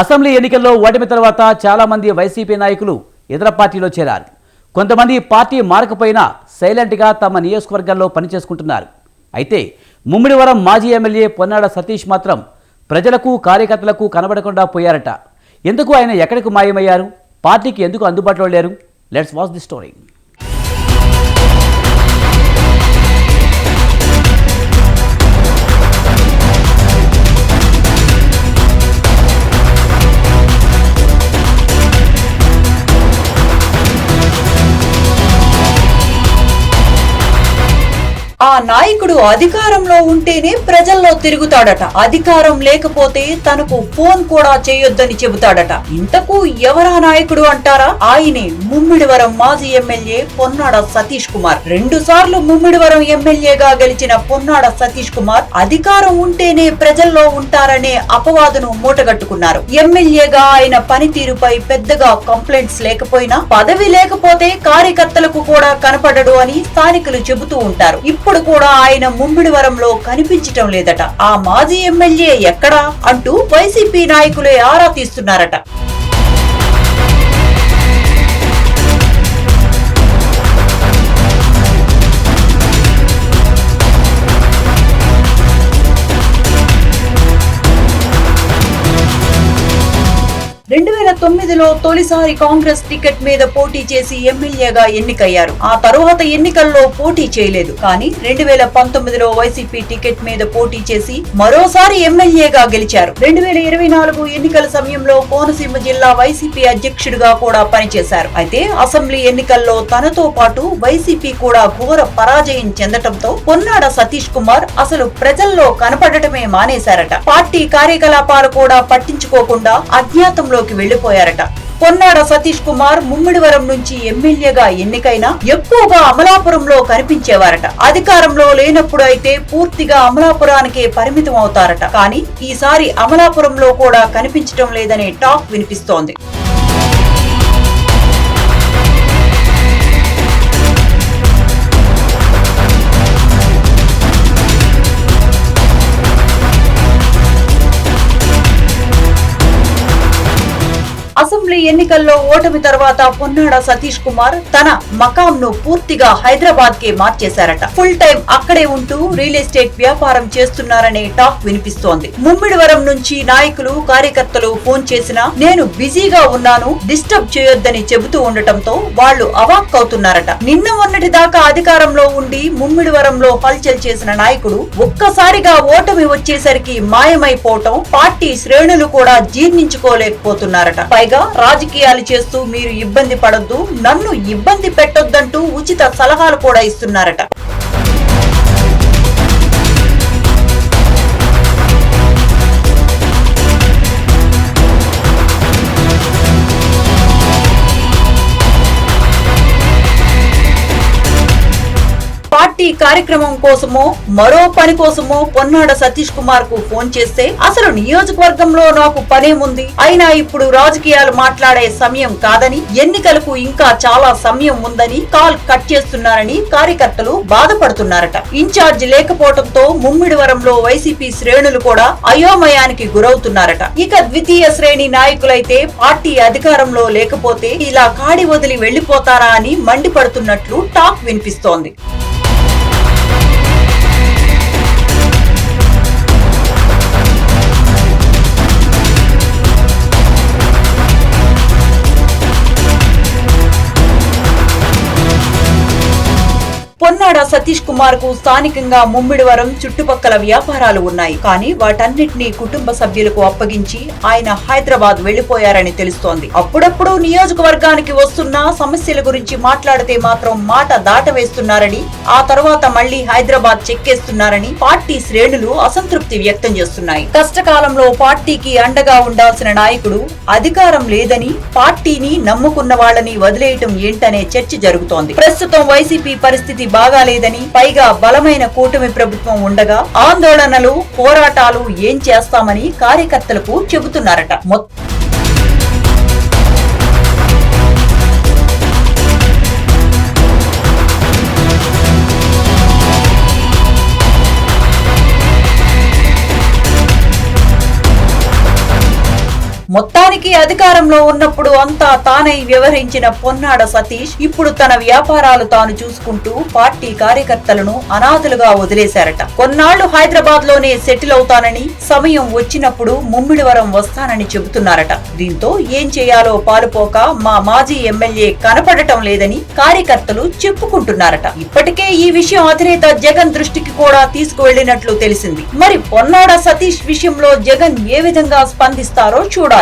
Assembly ఎన్నికల్లో ఓటమి తర్వాత చాలా మంది వైసీపీ నాయకులు ఇతర పార్టీలో చేరారు. కొంతమంది పార్టీ మారకపోయినా సైలెంట్గా తమ నియోజకవర్గాల్లో పనిచేసుకుంటున్నారు. అయితే ముమ్మిడివరం మాజీ ఎమ్మెల్యే పొన్నాడ సతీష్ మాత్రం ప్రజలకు కార్యకర్తలకు కనబడకుండా పోయారట. ఎందుకు ఆయన ఎక్కడికి మాయమయ్యారు? పార్టీకి ఎందుకు అందుబాటులో లేరు? లెట్స్ వాచ్ ది స్టోరీ ఆ నాయకుడు అధికారంలో ఉంటేనే ప్రజల్లో తిరుగుతాడట. అధికారం లేకపోతే తనకు ఫోన్ కూడా చేయొద్దని చెబుతాడట. ఇంతకు ఎవరా నాయకుడు అంటారా? ఆయనే ముమ్మిడివరం మాజీ ఎమ్మెల్యే పొన్నాడ సతీష్ కుమార్. రెండు సార్లు ముమ్మిడివరం ఎమ్మెల్యేగా గెలిచిన పొన్నాడ సతీష్ కుమార్ అధికారం ఉంటేనే ప్రజల్లో ఉంటారనే అపవాదును మూటగట్టుకున్నారు. ఎమ్మెల్యేగా ఆయన పనితీరుపై పెద్దగా కంప్లైంట్స్ లేకపోయినా పదవి లేకపోతే కార్యకర్తలకు కూడా కనపడడు అని స్థానికులు చెబుతూ ఉంటారు. ఇప్పుడు కూడా ఆయన ముమ్మిడివరంలో కనిపించటం లేదట. ఆ మాజీ ఎమ్మెల్యే ఎక్కడా అంటూ వైసీపీ నాయకులే ఆరా తీస్తున్నారట. తొమ్మిదిలో తొలిసారి కాంగ్రెస్ టికెట్ మీద పోటీ చేసి ఎమ్మెల్యేగా ఎన్నికయ్యారు. ఆ తరువాత ఎన్నికల్లో పోటీ చేయలేదు. కానీ రెండు వేల పంతొమ్మిదిలో వైసీపీ టికెట్ మీద పోటీ చేసి మరోసారి ఎమ్మెల్యేగా గెలిచారు. రెండు వేల ఇరవై నాలుగు ఎన్నికల సమయంలో కోనసీమ జిల్లా వైసీపీ అధ్యక్షుడిగా కూడా పనిచేశారు. అయితే అసెంబ్లీ ఎన్నికల్లో తనతో పాటు వైసీపీ కూడా ఘోర పరాజయం చెందటంతో పొన్నాడ సతీష్ కుమార్ అసలు ప్రజల్లో కనపడటమే మానేశారట. పార్టీ కార్యకలాపాలు కూడా పట్టించుకోకుండా అజ్ఞాతంలోకి వెళ్ళిపోయారట పొన్నాడ సతీష్ కుమార్ ముమ్మిడివరం నుంచి ఎమ్మెల్యేగా ఎన్నికైనా ఎక్కువగా అమలాపురంలో కనిపించేవారట. అధికారంలో లేనప్పుడు అయితే పూర్తిగా అమలాపురానికే పరిమితం అవుతారట. కానీ ఈసారి అమలాపురంలో కూడా కనిపించడం లేదనే టాక్ వినిపిస్తోంది. అసెంబ్లీ ఎన్నికల్లో ఓటమి తర్వాత పొన్నాడ సతీష్ కుమార్ తన మకాం ను పూర్తిగా హైదరాబాద్ కే మార్చేశారట. ఫుల్ టైం అక్కడే ఉంటూ రియల్ ఎస్టేట్ వ్యాపారం చేస్తున్నారనే టాక్ వినిపిస్తోంది. ముమ్మిడివరం నుంచి నాయకులు కార్యకర్తలు ఫోన్ చేసినా నేను బిజీగా ఉన్నాను డిస్టర్బ్ చేయొద్దని చెబుతూ ఉండటంతో వాళ్ళు అవాక్కవుతున్నారట. నిన్న మొన్నటి దాకా అధికారంలో ఉండి ముమ్మిడివరంలో హల్చల్ చేసిన నాయకుడు ఒక్కసారిగా ఓటమి వచ్చేసరికి మాయమైపోవటం పార్టీ శ్రేణులు కూడా జీర్ణించుకోలేకపోతున్నారట. పైగా రాజకీయాలు చేస్తూ మీరు ఇబ్బంది పడొద్దు నన్ను ఇబ్బంది పెట్టొద్దంటూ ఉచిత సలహాలు కూడా ఇస్తున్నారట. పార్టీ కార్యక్రమం కోసమో మరో పని కోసమో పొన్నాడ సతీష్ కుమార్కు ఫోన్ చేస్తే అసలు నియోజకవర్గంలో నాకు పనేముంది అయినా ఇప్పుడు రాజకీయాలు మాట్లాడే సమయం కాదని ఎన్నికలకు ఇంకా చాలా సమయం ఉందని కాల్ కట్ చేస్తున్నారని కార్యకర్తలు బాధపడుతున్నారట. ఇన్ఛార్జ్ లేకపోవడంతో ముమ్మిడివరంలో వైసీపీ శ్రేణులు కూడా అయోమయానికి గురవుతున్నారట. ఇక ద్వితీయ శ్రేణి నాయకులైతే పార్టీ అధికారంలో లేకపోతే ఇలా కాడి వదిలి వెళ్ళిపోతారా అని మండిపడుతున్నట్లు టాక్ వినిపిస్తోంది. పొన్నాడ సతీష్ కుమార్కు స్థానికంగా ముమ్మిడివరం చుట్టుపక్కల వ్యాపారాలు ఉన్నాయి. కానీ వాటన్నిటినీ కుటుంబ సభ్యులకు అప్పగించి ఆయన హైదరాబాద్ వెళ్ళిపోయారని తెలుస్తోంది. అప్పుడప్పుడు నియోజకవర్గానికి వస్తున్న సమస్యల గురించి మాట్లాడితే మాత్రం మాట దాటవేస్తున్నారని ఆ తర్వాత మళ్ళీ హైదరాబాద్ చెక్కేస్తున్నారని పార్టీ శ్రేణులు అసంతృప్తి వ్యక్తం చేస్తున్నాయి. కష్టకాలంలో పార్టీకి అండగా ఉండాల్సిన నాయకుడు అధికారం లేదని పార్టీని నమ్ముకున్న వాళ్ళని వదిలేయటం ఏంటనే చర్చ జరుగుతోంది. ప్రస్తుతం వైసీపీ పరిస్థితి బాగాలేదని పైగా బలమైన కూటమి ప్రభుత్వం ఉండగా ఆందోళనలు పోరాటాలు ఏం చేస్తామని కార్యకర్తలకు చెబుతున్నారట. మొత్తం మొత్తానికి అధికారంలో ఉన్నప్పుడు అంతా తానై వ్యవహరించిన పొన్నాడ సతీష్ ఇప్పుడు తన వ్యాపారాలు తాను చూసుకుంటూ పార్టీ కార్యకర్తలను అనాథలుగా వదిలేశారట. కొన్నాళ్ళు హైదరాబాద్లోనే సెటిల్ అవుతానని సమయం వచ్చినప్పుడు ముమ్మిడివరం వస్తానని చెబుతున్నారట. దీంతో ఏం చేయాలో పాలుపోక మా మాజీ ఎమ్మెల్యే కనపడటం లేదని కార్యకర్తలు చెప్పుకుంటున్నారట. ఇప్పటికే ఈ విషయం అధినేత జగన్ దృష్టికి కూడా తీసుకువెళ్ళినట్లు తెలిసింది. మరి పొన్నాడ సతీష్ విషయంలో జగన్ ఏ విధంగా స్పందిస్తారో చూడాలి.